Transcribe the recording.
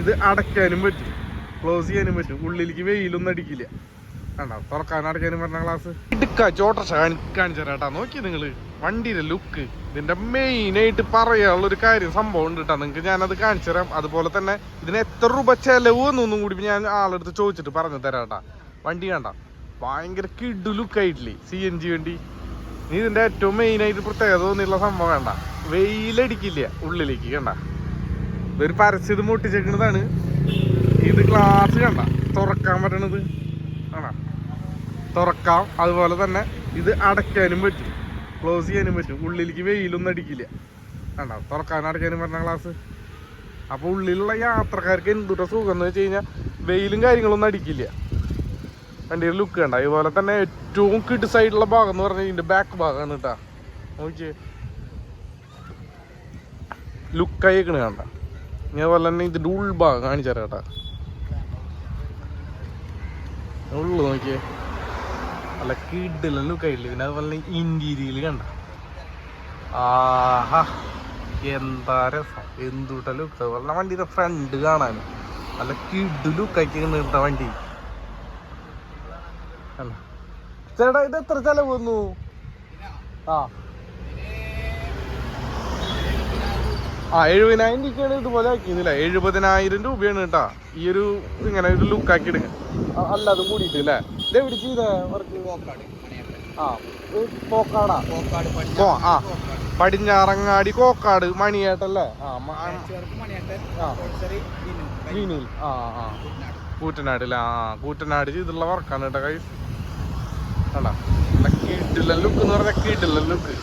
ഇത് അടയ്ക്കാനും പറ്റും. ക്ലോസ് ചെയ്യാനും പറ്റും. ഉള്ളിലേക്ക് വെയിലൊന്നും അടിക്കില്ല. കണ്ടോ? തുറക്കാനും അടയ്ക്കാനും പറഞ്ഞ ക്ലാസ് ഇടുക്ക ചോട്ടർഷ കാണിച്ചു നോക്കി നിങ്ങൾ. വണ്ടിയുടെ ലുക്ക് ഇതിന്റെ മെയിൻ ആയിട്ട് പറയാനുള്ള ഒരു കാര്യം സംഭവം ഉണ്ട് കേട്ടോ നിങ്ങൾക്ക് ഞാനത് കാണിച്ചു തരാം അതുപോലെ തന്നെ ഇതിന് എത്ര രൂപ ചെലവ് എന്നൊന്നും കൂടി ഞാൻ ആളെടുത്ത് ചോദിച്ചിട്ട് പറഞ്ഞു തരാട്ടാ. വണ്ടി കണ്ട? ഭയങ്കര കിഡു ലുക്കായിട്ടില്ലേ സി എൻ ജി വണ്ടി. നീ ഇതിന്റെ ഏറ്റവും മെയിൻ ആയിട്ട് പ്രത്യേകത തോന്നിയുള്ള സംഭവം വേണ്ട. വെയിലടിക്കില്ല ഉള്ളിലേക്ക് കണ്ട? ഇതൊരു പരസ്യത് മുട്ടിച്ചേക്കുന്നതാണ് ഇത് ഗ്ലാസ് കണ്ട. തുറക്കാൻ പറ്റണത്. ആണോ? തുറക്കാം. അതുപോലെ തന്നെ ഇത് അടയ്ക്കാനും പറ്റും. ക്ലോസ് ചെയ്യാനും പറ്റും. ഉള്ളിലേക്ക് വെയിലൊന്നും അടിക്കില്ല. കണ്ടോ? തുറക്കാനും അടയ്ക്കാനും പറഞ്ഞ ഗ്ലാസ് അപ്പോൾ ഉള്ളിലുള്ള യാത്രക്കാർക്ക് എന്തുട്ട സുഖം എന്ന് വെച്ച് കഴിഞ്ഞാൽ വെയിലും കാര്യങ്ങളൊന്നും അടിക്കില്ല. വണ്ടിയുടെ ലുക്ക് കണ്ട. ഇതുപോലെ തന്നെ ഏറ്റവും കിഡ് സൈഡുള്ള ഭാഗം എന്ന് പറഞ്ഞാൽ ഇതിന്റെ ബാക്ക് ഭാഗമാണ് കേട്ടാ നോക്കിയേ. ലുക്കായിക്കണ് കണ്ട. ഇനി അതുപോലെ തന്നെ ഇതിന്റെ ഉൾഭാഗം കാണിച്ചു ഉള്ളു നോക്കിയേ. നല്ല കിഡിലും ലുക്കായിട്ടില്ല പിന്നെ അതുപോലെ തന്നെ കണ്ട. ആഹാ എന്താ രസം. എന്തുട്ട ലുക്ക് അതുപോലെ വണ്ടിയുടെ ഫ്രണ്ട് കാണാനും നല്ല കിഡ് ലുക്കാക്കി നിർത്ത വണ്ടി? ചേട്ടാ ഇത് എത്ര ചെലവ് വന്നു? ആ. ആ എഴുപതിനായിരം രൂപയ്ക്കാണ് ഇതുപോലെ ആക്കിയതില്ല എഴുപതിനായിരം രൂപയാണ് കേട്ടാ. ഈ ഒരു ഇങ്ങനെ ഒരു ലുക്ക് ആക്കി എടുക്കാൻ അല്ല അതും കൂടിയിട്ട് അല്ലേ ഇത് എവിടെ ചെയ്ത? വർക്ക് ആ കോക്കാടാ ആ പടിഞ്ഞാറങ്ങാടി കോക്കാട് മണിയേട്ടല്ലേ? ആ ആ. ആ. കൂറ്റനാട് അല്ലേ ആ ആ, കൂറ്റനാട് ചെയ്തുള്ള വർക്കാണ് കേട്ടോ കൈ. കണ്ടാ കിട്ടില്ല ലുക്ക് എന്ന് പറഞ്ഞാൽ കിട്ടില്ല ലുക്ക്.